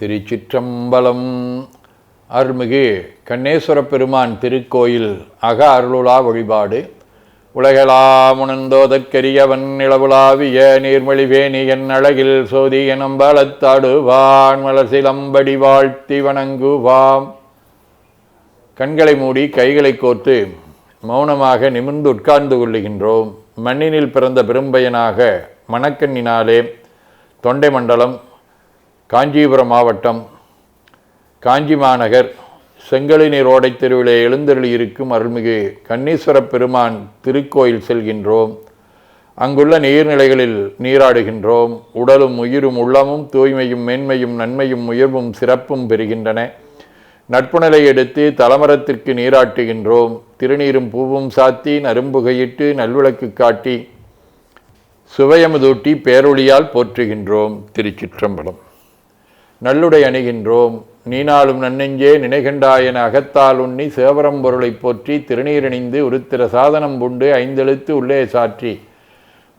திருச்சிற்றம்பலம். அருள்மிகு கண்ணேஸ்வர பெருமான் திருக்கோயில் அக அருளுலா வழிபாடு. உலகளாமுணந்தோதற்கரியவன் நிலவுலாவிய நீர்மொழிவேணி என் அழகில் சோதி எனம்பலத்தாடுவான் மலசிலம்படி வாழ்த்தி வணங்குவாம். கண்களை மூடி கைகளை கோர்த்து மௌனமாக நிமிர்ந்து உட்கார்ந்து கொள்ளுகின்றோம். மண்ணினில் பிறந்த பெரும்பயனாக மணக்கண்ணினாலே தொண்டை மண்டலம் காஞ்சிபுரம் மாவட்டம் காஞ்சி மாநகர் செங்கலினி ரோடை தெருவிலே எழுந்தருளி இருக்கும் அருள்மிகு கன்னீஸ்வர பெருமான் திருக்கோயில் செல்கின்றோம். அங்குள்ள நீர்நிலைகளில் நீராடுகின்றோம். உடலும் உயிரும் உள்ளமும் தூய்மையும் மேன்மையும் நன்மையும் உயர்வும் சிறப்பும் பெறுகின்றன. நட்புணலை எடுத்து தலமரத்திற்கு நீராட்டுகின்றோம். திருநீரும் பூவும் சாத்தி நரும்புகையிட்டு நல்விளக்கு காட்டி சுவையமுதூட்டி பேரொழியால் போற்றுகின்றோம். திருச்சிற்றம்பலம். நல்லுடை அணிகின்றோம். நீனாலும் நன்னெஞ்சே நினைகண்டாயன அகத்தால் உண்ணி சேவரம் பொருளைப் போற்றி திருநீரணிந்து உருத்திர சாதனம் புண்டு ஐந்தெழுத்து உள்ளே சாற்றி.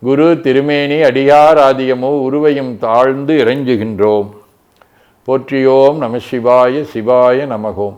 குரு திருமேனி அடியார் ஆதியமோ உருவையும் தாழ்ந்து இறைஞ்சுகின்றோம். போற்றியோம் நம சிவாய சிவாய நமகோம்.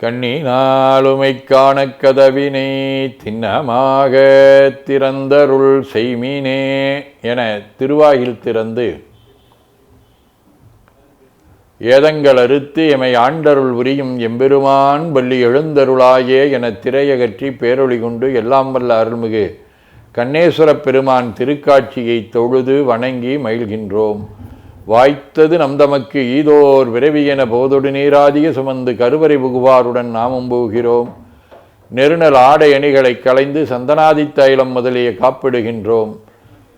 கண்ணினாலுமை காண கதவினை திண்ணமாக திறந்தருள் செய்மீனே என திருவாயில் திறந்து ஏதங்கள் அறுத்து எமை ஆண்டருள் உரியும் எம்பெருமான் பள்ளி எழுந்தருளாயே என திரையகற்றி பேரொளி கொண்டு எல்லாம் வல்ல அருள்மிகு கண்ணேஸ்வரப் பெருமான் திருக்காட்சியை தொழுது வணங்கி மகிழ்கின்றோம். வாய்த்தது நம் தமக்கு ஈதோர் விரைவியென போதொடு நீராதிய சுமந்து கருவறை புகுவாருடன் நாமும் போகிறோம். நெருநல் ஆடை அணிகளை களைந்து சந்தனாதி தைலம் முதலிய காப்பிடுகின்றோம்.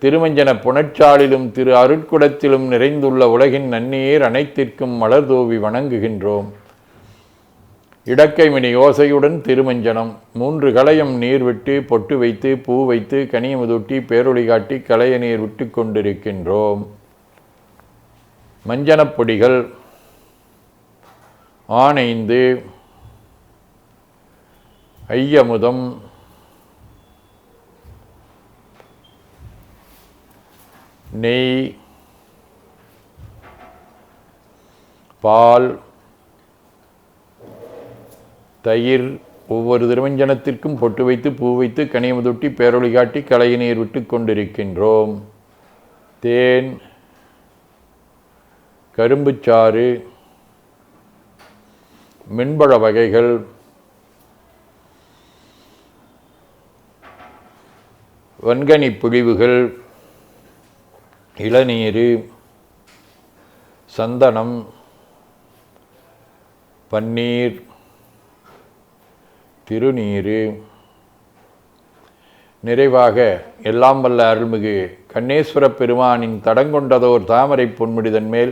திருமஞ்சன புனச்சாலிலும் திரு அருட்குடத்திலும் நிறைந்துள்ள உலகின் நன்னீர் அனைத்திற்கும் மலர்தூவி வணங்குகின்றோம். இடக்கைமினி ஓசையுடன் திருமஞ்சனம் மூன்று களையம் நீர் விட்டு பொட்டு வைத்து பூ வைத்து கனியமுதூட்டி பேரொளி காட்டி களைய நீர் விட்டு கொண்டிருக்கின்றோம். மஞ்சனப்பொடிகள் ஆனைந்து ஐயமுதம் நெய் பால் தயிர் ஒவ்வொரு திருமஞ்சனத்திற்கும் பொட்டு வைத்து பூ வைத்து கனியமுதொட்டி பேரொளி காட்டி களைய நீர் விட்டு கொண்டிருக்கின்றோம். தேன் கரும்புச்சாறு மின்பழ வகைகள் வன்கனி புழிவுகள் இளநீர் சந்தனம் பன்னீர் திருநீர். நிறைவாக எல்லாம் வல்ல அருள்மிகு கண்ணேஸ்வர பெருமானின் தடங்கொண்டதோர் தாமரை பொன்முடிதன் மேல்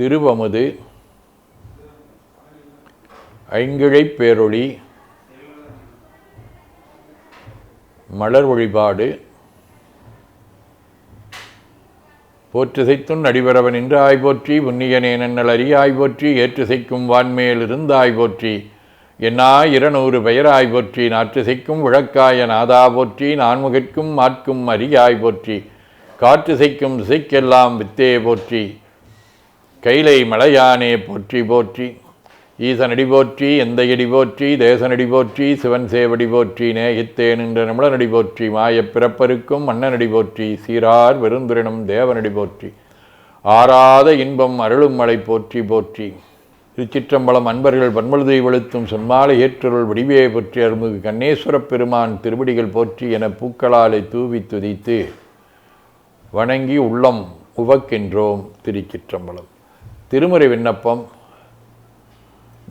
திருவமுது ஐங்கிழைப் பேரொளி மலர் வழிபாடு போற்றுசைத்துன் அடிபரவன் என்று ஆய்போற்றி போற்றி புண்ணியனே நன்னல் போற்றி ஏற்றுசைக்கும் வான்மேல் இருந்தாய் போற்றி என்னா இருநூறு பெயராய் போற்றி நாற்றுசைக்கும் விளக்காய நாதா போற்றி நான்முகற்கும் மாற்கும் அறியாய் போற்றி காற்றுசைக்கும் திசைக்கெல்லாம் வித்தே போற்றி கைலை மலையானே போற்றி போற்றி ஈசனடி போற்றி எந்தையடி போற்றி தேசனடி போற்றி சிவன் சேவடி போற்றி நேயத்தேன் என்ற நிமிடனடி போற்றி மாயப் பிறப்பருக்கும் மன்னனடி போற்றி சீரார் வெறுந்துரினம் தேவனடி போற்றி ஆறாத இன்பம் அருளும் மலை போற்றி போற்றி திருச்சிற்றம்பலம் அன்பர்கள் பன்மழுதை வெளுத்தும் சொன்மாலை ஏற்றருள் வடிவே போற்றி அருள்மிகு கண்ணேஸ்வரப் பெருமான் திருவடிகள் போற்றி என பூக்களாலை தூவி துதித்து வணங்கி உள்ளம் உவக்கின்றோம் திருச்சிற்றம்பலம். திருமுறை விண்ணப்பம்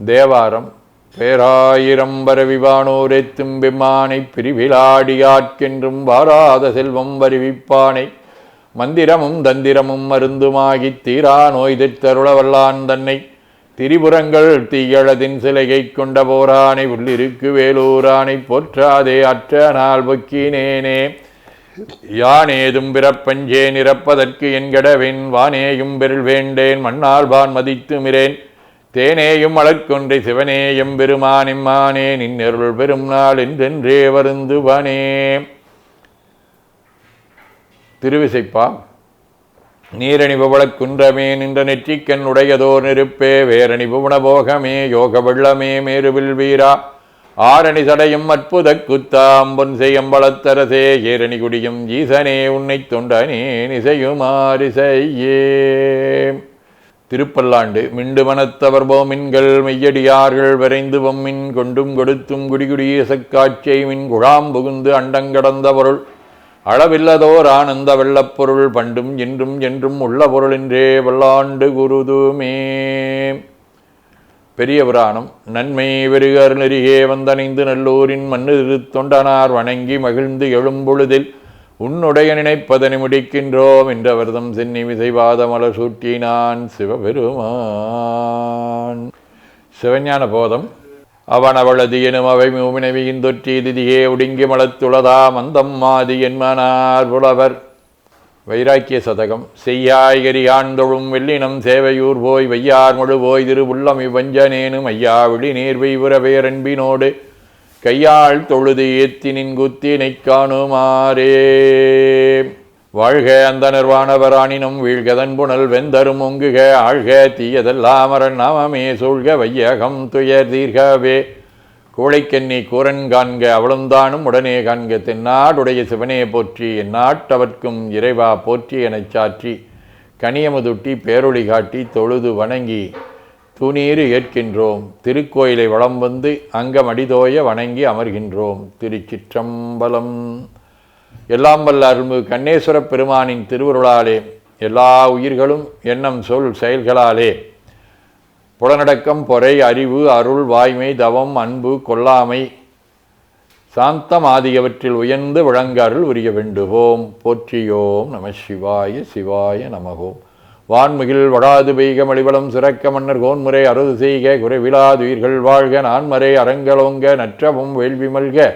தேவாரம் பேராயிரம் வரவிவானோரெத்தும் திம்பிமானை பிரிவிலாடியாட்கென்றும் வாராத செல்வம் வருவிப்பானை. மந்திரமும் தந்திரமும் மருந்துமாகித் தீரா நோய் தருளவல்லான் தன்னை. திரிபுரங்கள் தீயழதின் சிலைகை கொண்ட போரானை உள்ளிருக்கு வேலூரானை போற்றாதே அற்ற நாள் பொக்கினேனே. யானேதும் பிறப்பஞ்சே நிரப்பதற்கு என்கடவேன் வானேயும் பெருள் வேண்டேன் மண்ணால் வான் மதித்து மிரேன் தேனேயும் அழற்கொன்றை சிவனேயும் பெருமானிம்மானே நின்னருள் பெரும் நாள் என்றென்றே வருந்துவனே திருவிசைப்பா நீரணிபுவளக் குன்றமே நின்ற நெற்றிக்கண் உடையதோர் நெருப்பே வேரணி புவன யோக வெள்ளமே மேருவில் வீரா. ஆரணி சடையும் அற்புத குத்தாம்பொன் செய்யம்பளத்தரசே ஏரணி குடியும் ஈசனே உன்னை தொண்டனே நிசையுமாறு செய்யே. திருப்பல்லாண்டு மிண்டு மனத்தவர் போமின்கள் மெய்யடியார்கள் விரைந்து பொம்மின் கொண்டும் கொடுத்தும் குடிகுடியசக்காட்சியை மின் குழாம் புகுந்து அண்டங்கடந்த பொருள். அளவில்லதோர் ஆனந்த வெள்ளப் பொருள் பண்டும் என்றும் என்றும் உள்ள பொருளின்றே வல்லாண்டு குருதுமே. பெரிய புராணம். நன்மை வெறுகர் நெருகே வந்தணைந்து நல்லூரின் மண்ணு தொண்டனார் வணங்கி மகிழ்ந்து எழும்பொழுதில் உன்னுடைய நினைப்பதனை முடிக்கின்றோம் என்ற விரதம் சென்னி விசைவாத மலர் சூட்டினான் சிவபெருமான். சிவஞான போதம். அவன் அவளது எனும் அவை மூவினவியின் தொற்றி திதியே ஒடுங்கி மலத்துளதா மந்தம் மாதி என்மனார் புலவர். வைராக்கிய சதகம். செய்யாய்கரி ஆண்தொழும் வெள்ளினம் சேவையூர் போய் வையார் முழு போய் திருவுள்ளம் இவ்வஞ்சனேனும் ஐயா விழி நீர்வை உறவேரன்பினோடு கையாள் தொழுது ஏத்தினின் நின்குத்தி காணுமாறே. வாழ்க அந்த நிர்வாணவராணினும் வீழ்கதன் புனல் வெந்தரும் ஒங்குக ஆழ்க தீயதெல்லாமரன் நாமமே சூழ்க வையகம் துயர் தீர்கவே. கோழைக்கண்ணி கூரன் காண்க அவளுந்தானும் உடனே காண்க தென்னாடுடைய சிவனே போற்றி எந்நாட்டவர்க்கும் இறைவா போற்றி எனச் சாற்றி கனியமுதுட்டி பேரொளி காட்டி தொழுது வணங்கி துணீறு ஏற்கின்றோம் திருக்கோயிலை வளம் வந்து அங்கமடிதோய வணங்கி அமர்கின்றோம் திருச்சிற்றம்பலம். எல்லாம் வல்ல அருள்மிகு கண்ணேஸ்வரப் பெருமானின் திருவருளாலே எல்லா உயிர்களும் எண்ணம் சொல் செயல்களாலே புலனடக்கம் பொறை அறிவு அருள் வாய்மை தவம் அன்பு கொல்லாமை சாந்தம் ஆகியவற்றில் உயர்ந்து விளங்க உரிய வேண்டுவோம் போற்றியோம் நம சிவாய சிவாய நமகோம். வான்மிகில் வடாது பெய்க மலிவளம் சிறக்க மன்னர் கோன்முறை அறுது செய்க குறைவிலாதுயிர்கள் வாழ்க நான்மறை அரங்கலோங்க நற்றவும் வேள்வி மல்க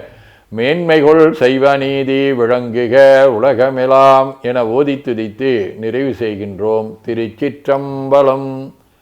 மேன்மைகொள் செய்வ நீதி விளங்குக உலகமெலாம் என ஓதி துதித்து நிறைவு செய்கின்றோம். திருச்சிற்றம்பலம்